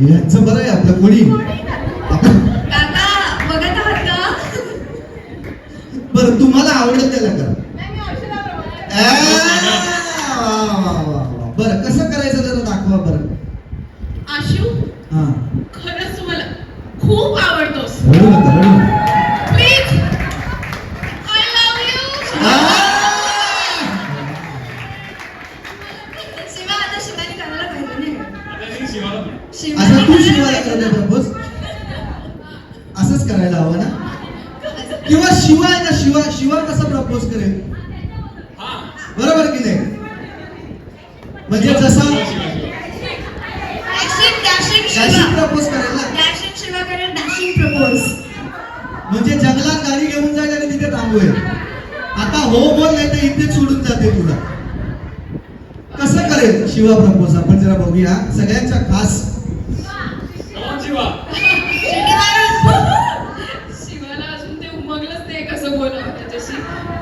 यांचं बरं आहे आपलं कोणी? का? बरं तुम्हाला आवडेल त्याला करा. शिवा कसा प्रपोज करेल? हा. बरोबर की नाही? म्हणजे जसा प्रपोज करेल म्हणजे जंगलात गाडी घेऊन जाईल आणि तिथे थांबवेल. आता हो बोल नाही तर इथेच सोडून जाते तुला. कसं करेल शिवा प्रपोज आपण जरा बघूया. सगळ्यांच्या खास Come on, शिवा. शिवाला अजून ते उमगलंच नाही कसं बोलावं त्याच्याशी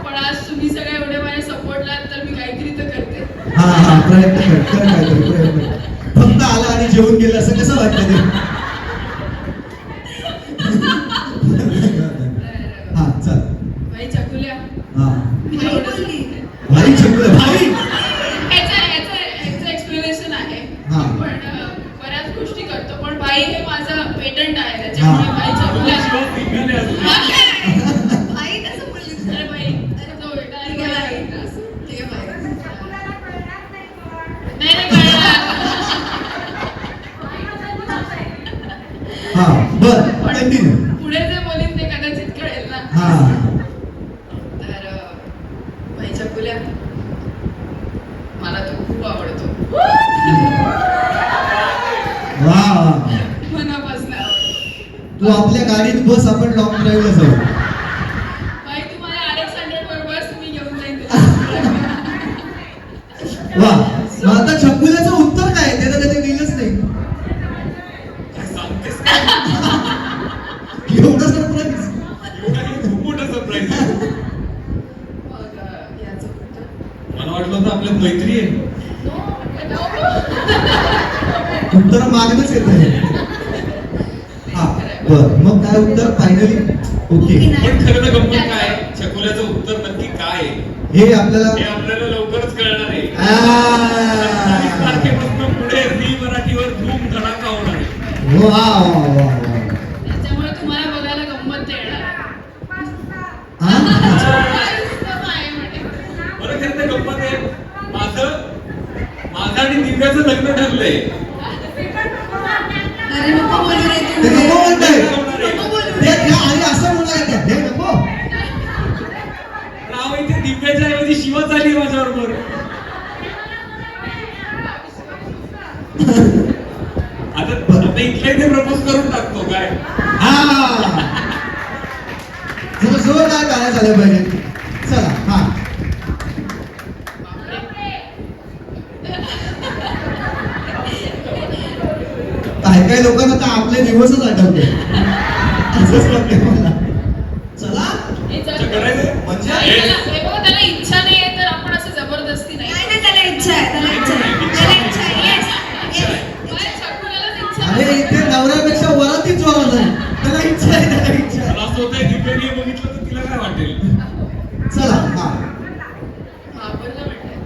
पण आज तुम्ही सगळे एवढे माझ्या सपोर्टला आहात, तर मी काहीतरी तर करते हा हा प्रयत्न कर कर काहीतरी प्रयत्न कर. फक्त आला आणि जेवून गेलं असं कसं वाटतं ते? हा चल. बाई चकुल्या. हा. भाई चुकलं भाई ह्याचं ह्याचं ह्याचं एक्सप्लेनेशन आहे. हा. बऱ्याच गोष्टी करतो पण बाई हे माझं पेटंट आहे त्याच्यामुळे. बाई चकुल्या female आहे अजून. हा काय? आई कसं बोलली अरे बाई अरे तो बेटा आहे ठीक आहे, बाई. बाई. असं. ठीक आहे, बाई. नाही नाही कळलं हा बर पुढे जे बोलीन ते कदाचित कळेल ना. हा. तर बाई चकुल्या. मला तो खूप आवडतो. वा. मनापासून. तू आपल्या गाडीत बस आपण लॉंग ड्राईव्हला जाऊ बाई तुम्हाला आर एक्स हंड्रेड वर बस मी घेऊन जाईन तुला. वा मग आता छकुल्याचं उत्तर काय आहे? त्यानं त्याने दिलंच नाही काय सांगतेस काय? एवढं सरप्राईज एवढा हे खूप मोठा surprise आहे. मग अं, याचं उत्तर मला वाटलं उत्तर मागणंच येत आहे. हा बर. मग काय उत्तर? Finally okay? पण खरं तर गंमत काय? आहे? छकुल्याचं उत्तर नक्की काय आहे? हे आपल्याला हे आपल्याला लवकरच कळणार आहे. तारखेपासून पुढे झी मराठीवर धूम धडाका होणार आहे. वा वा वा वा त्याच्यामुळे तुम्हाला बघायला गंमत येणार आहे. हा? उत्तम आहे म्हणे. बरं खरं तर गंमत आहे माझं माझं दिव्याचं लग्न ठरलंय. अरे नको बोलू रे तू. ते नको म्हणताय नको बोलू ते रे. त्या आणि असं म्हणाय त्या. हे नको. नाव इथे दिव्याच्या ऐवजी शिवा झाली माझ्याबरोबर आता आता इथल्या इथे प्रपोज करून टाकतो काय? हा. जरा जोर काय गाण्या झाल्या पाहिजे चला हा काय काय आपले दिवसच आठवते. असंच वाटते मला. चला? म्हणजे? त्याला- इच्छा नाही आहे तर आपण असं जबरदस्ती नाही. त्याला इच्छा आहे त्याला इच्छा आहे. अरे. इथे नवऱ्यापेक्षा वरातीच जोरात आहे त्याला इच्छा आहे त्याला इच्छा आहे मला असं होतंय दिव्याने हे बघितलं तर तिला काय वाटेल चला हा हा, बरोबर म्हणताय.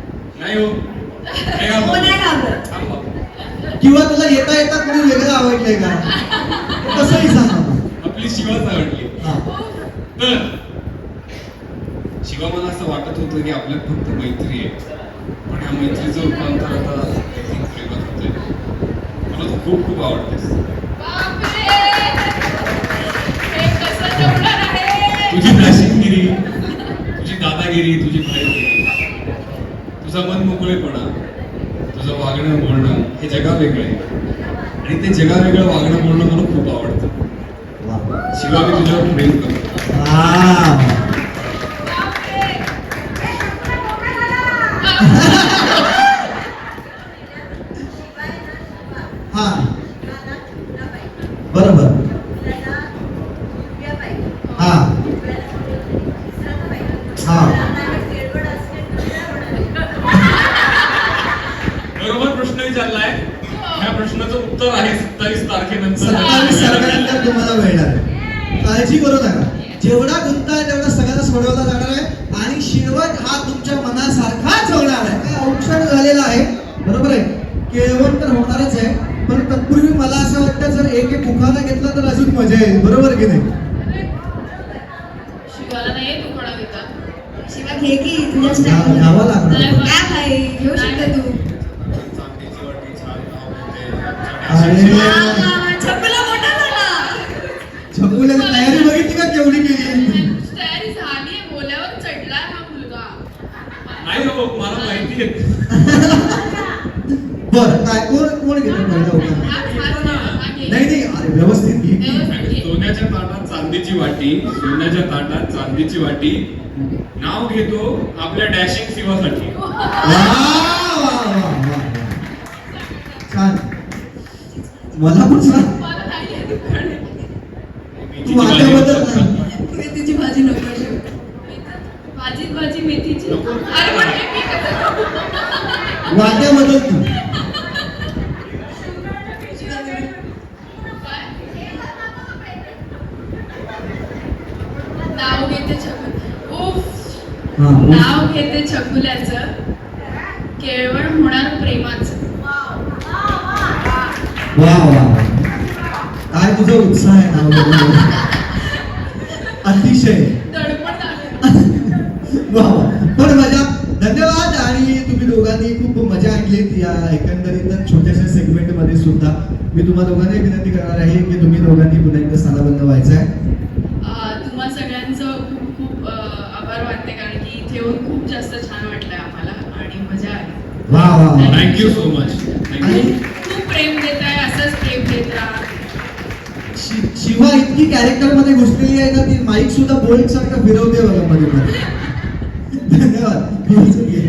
नाही हो नाही हो घाबरत. नाही घाबरत थांबा. किंवा तुला येता येता कोणी वेगळं आवडलंय का? तसंही सांगा. आपली शिवाच आवडली. हा. तर शिवा मला असं वाटत होतं की आपल्यात फक्त मैत्री आहे. पण या मैत्रीचं रूपांतर आता प्रेमात होतंय. मला तू खूप खूप आवडतेस! हे? तुझी दाशिनगिरी तुझी दादागिरी तुझी भाईगिरी तुझा मन मोकळेपणा तुझं वागणं बोलणं जगा वेगळं आहे आणि ते जगा वेगळं वागणं बोलणं मला खूप आवडतं. वा. शिवा मी तुझ्यावर प्रेम करतो आ. बापरे! हा बरोबर हा हा बरोबर प्रश्न विचारलाय ह्या प्रश्नाचं उत्तर आहे सत्तावीस तारखेनंतर. सत्तावीस तारखेनंतर तुम्हाला मिळणार. आहे. काळजी करू नका. जेवढा गुंता आहे तेवढा सगळ्यांना सोडवला जाणार आहे. आणि शेवट हा तुमच्या मनासारखाच होणार आहे. काय औक्षण झालेला आहे. बरोबर आहे? केळवण तर होणारच आहे. पण तत्पूर्वी मला असं वाटतं जर एक एक उखाणा घेतला तर अजून मजा येईल. बरोबर की नाही? शिवा घे की. तुझ्या घ्या- स्टाईल घ्यावा लागणार. नाही. काय घेऊ शकते तू. अरे. छकुल्याने तयारी बघितली का केवढी केली तयारी झाली बोल्यावर चढलाय हा मुलगा नाही हो मला माहिती बरं काय कोण कोण घेतो पहिला उखाणा घे. नाही नाही अरे व्यवस्थित घे. सोन्याच्या ताटात चांदीची वाटी सोन्याच्या ताटात चांदीची वाटी नाव घेतो आपल्या डॅशिंग शिवासाठी वा, वा, वा, वा, वा. छान मला पण सांग. तू वाट्याबद्दल नाही मेथीची भाजी नको. भाजीत भाजी मेथीची नको. अरे पण हे मी कसं करू? वाट्याबद्दल तू काय? नाव घेते छकुल हा. नाव घेते छकुल्याचं केळवण होणार प्रेमाचं वा वा. काय तुझा उत्साह आहे बोलण्यावर. अतिशय. वा पण मजा धन्यवाद. आणि तुम्ही दोघांनी खूप मजा आणलीत या एकंदरीत छोट्याशा सेगमेंटमध्ये सुद्धा. मी तुम्हा दोघांनी विनंती करणार आहे की तुम्ही दोघांनी पुन्हा एकदा स्थानाबद्ध व्हायचं आहे. अं, तुम्हा सगळ्यांचं खूप खूप आभार वाटते कारण की इथे येऊन खूप जास्त छान वाटलंय आम्हाला आणि मजा आली. वा वा thank you so much thank you Shiva इतकी कॅरेक्टरमध्ये घुसलेली आहे ना ती माईक सुद्धा बोल्ट सारखं फिरवते बघा मध्ये मध्ये. धन्यवाद.